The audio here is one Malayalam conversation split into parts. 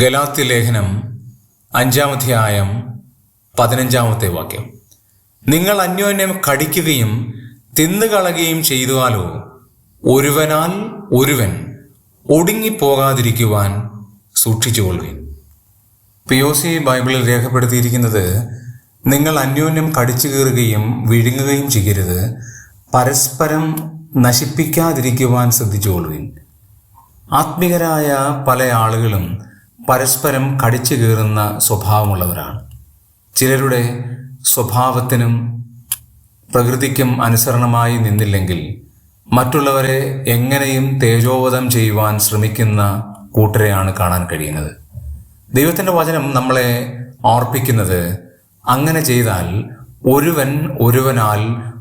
ഗലാത്തി ലേഖനം അഞ്ചാമധ്യായം പതിനഞ്ചാമത്തെ വാക്യം. നിങ്ങൾ അന്യോന്യം കടിക്കുകയും തിന്നുകളയുകയും ചെയ്താലോ ഒരുവനാൽ ഒരുവൻ ഒടുങ്ങിപ്പോകാതിരിക്കുവാൻ സൂക്ഷിച്ചുകൊള്ളുവിൻ പിയോസി ബൈബിളിൽ രേഖപ്പെടുത്തിയിരിക്കുന്നത് നിങ്ങൾ അന്യോന്യം കടിച്ചു കീറുകയും വിഴുങ്ങുകയും ചെയ്യരുത്. പരസ്പരം നശിപ്പിക്കാതിരിക്കുവാൻ ശ്രദ്ധിച്ചുകൊള്ളുവിൻ ആത്മികരായ പല ആളുകളും പരസ്പരം കടിച്ചു കീറുന്ന സ്വഭാവമുള്ളവരാണ്. ചിലരുടെ സ്വഭാവത്തിനും പ്രകൃതിക്കും അനുസരണമായി നിന്നില്ലെങ്കിൽ മറ്റുള്ളവരെ എങ്ങനെയും തേജോവധം ചെയ്യുവാൻ ശ്രമിക്കുന്ന കൂട്ടരെയാണ് കാണാൻ കഴിയുന്നത്. ദൈവത്തിന്റെ വചനം നമ്മളെ ഓർപ്പിക്കുന്നത് അങ്ങനെ ചെയ്താൽ ഒരുവൻ ഒരുവനാൽ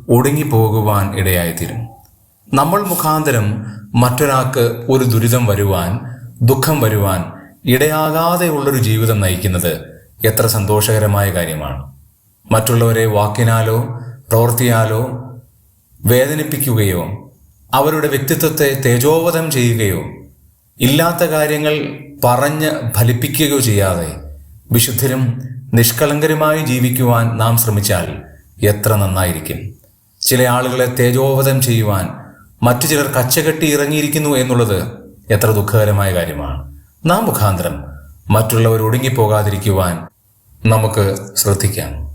ഒടുങ്ങിപ്പോകുവാൻ ഇടയായിത്തീരും. നമ്മൾ മുഖാന്തരം മറ്റൊരാൾക്ക് ഒരു ദുരിതം വരുവാൻ ദുഃഖം വരുവാൻ ഇടയാകാതെയുള്ളൊരു ജീവിതം നയിക്കുന്നത് എത്ര സന്തോഷകരമായ കാര്യമാണ്. മറ്റുള്ളവരെ വാക്കിനാലോ പ്രവൃത്തിയാലോ വേദനിപ്പിക്കുകയോ അവരുടെ വ്യക്തിത്വത്തെ തേജോവധം ചെയ്യുകയോ ഇല്ലാത്ത കാര്യങ്ങൾ പറഞ്ഞ് ഫലിപ്പിക്കുകയോ ചെയ്യാതെ വിശുദ്ധരും നിഷ്കളങ്കരുമായി ജീവിക്കുവാൻ നാം ശ്രമിച്ചാൽ എത്ര നന്നായിരിക്കും. ചില ആളുകളെ തേജോവധം ചെയ്യുവാൻ മറ്റു ചിലർ കച്ചകെട്ടി ഇറങ്ങിയിരിക്കുന്നു എന്നുള്ളത് എത്ര ദുഃഖകരമായ കാര്യമാണ്. നാം മുഖാന്തരം മറ്റുള്ളവർ ഒടുങ്ങിപ്പോകാതിരിക്കുവാൻ നമുക്ക് ശ്രദ്ധിക്കാം.